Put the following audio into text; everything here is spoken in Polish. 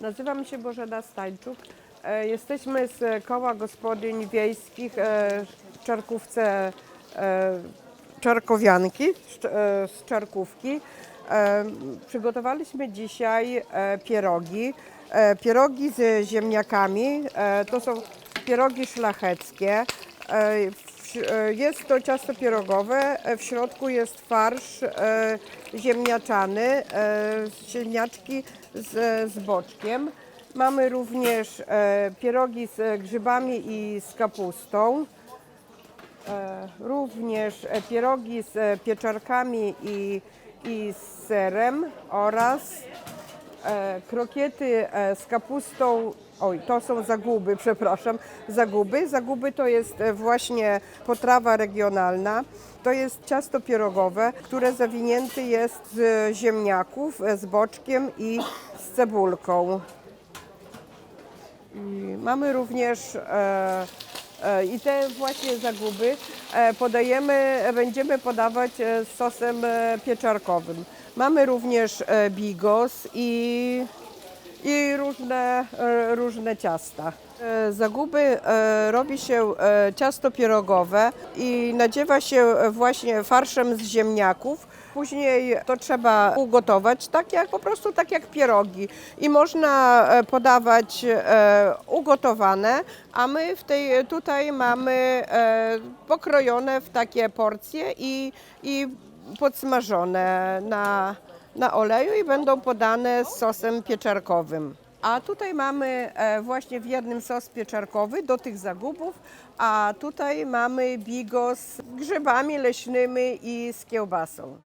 Nazywam się Bożena Stańczuk. E, Jesteśmy z koła gospodyń wiejskich e, w Czarkówce e, Czarkowianki, z Cz- z Czarkówki. Przygotowaliśmy dzisiaj pierogi. Pierogi z ziemniakami. To są pierogi szlacheckie. E, Jest to ciasto pierogowe, e, w środku jest farsz e, ziemniaczany, ziemniaczki z, z boczkiem. Mamy również pierogi z grzybami i z kapustą. Również pierogi z pieczarkami i, i z serem oraz krokiety e, z kapustą. Oj, to są zaguby, przepraszam. Zaguby. Zaguby to jest e, właśnie potrawa regionalna. To jest ciasto pierogowe, które zawinięte jest z ziemniaków, e, z boczkiem i z cebulką. I mamy również e, e, i te właśnie zaguby e, podajemy, e, będziemy podawać e, z sosem e, pieczarkowym. Mamy również e, bigos i, i różne, e, różne ciasta. E, Zaguby e, robi się e, ciasto pierogowe i nadziewa się właśnie farszem z ziemniaków. Później to trzeba ugotować, tak jak po prostu tak jak pierogi. I można e, podawać e, ugotowane, a my w tej, tutaj mamy e, pokrojone w takie porcje i, i podsmażone na, na oleju i będą podane z sosem pieczarkowym. A tutaj mamy właśnie w jednym sos pieczarkowy do tych zagubów, a tutaj mamy bigos z grzybami leśnymi i z kiełbasą.